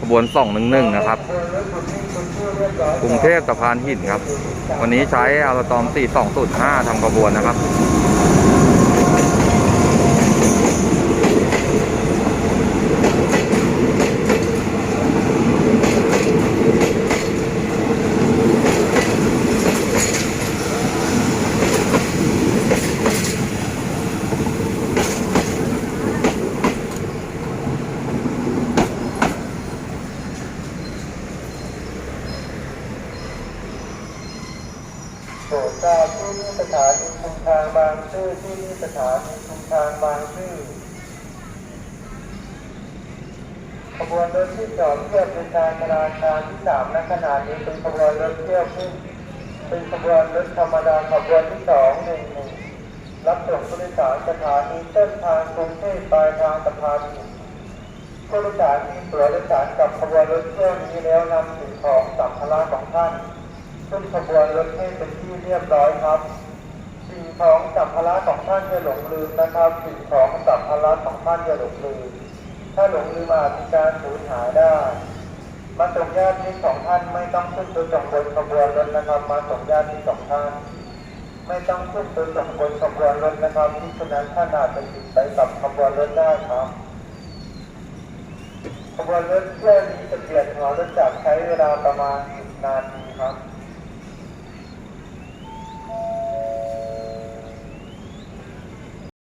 ขบวนสองหนึ่งหนึ่งนะครับกรุงเทพสะพานหินครับ วันนี้ใช้อาร์ตอม4205ทำขบวนนะครับ รดทราบที่นี่สถานีชุมทางบางซื่อที่นี่สถานีชุมทางบางซื่อขบวนรถที่สองเที่ยวเป็นการธนาคารที่สามณขณะนี้เป็นขบวนรถเที่ยวขึ้นเป็นขบวนรถธรรมดาขบวนที่สองหนึ่งหนึ่งรับส่งผู้โดยสารสถานีเส้นทางกรุงเทพปลายทางสะพานหินผู้โดยสารมีตั๋วโดยสารกับขบวนรถเที่ยวนี้แล้วนำสิ่งของสัมภาระของท่าน ขึ้นขบวนรถให้เป็นที่เรียบร้อยครับ สิ่งของสัมภาระของท่านจะหลงลืมนะครับ สิ่งของสัมภาระของท่านจะหลงลืม ถ้าหลงลืมอาจมีการสูญหายได้ มาส่งญาติมิตรของท่านไม่ต้องขึ้นไปส่งบนขบวนรถนะครับ มาส่งญาติมิตรของท่านไม่ต้องขึ้นไปส่งบนขบวนรถนะครับที่ฉะนั้นท่านอาจจะติดไปกับขบวนรถได้ครับขบวนรถเที่ยวนี้จะเปลี่ยนหัวรถจักรใช้เวลาประมาณ10นาทีครับ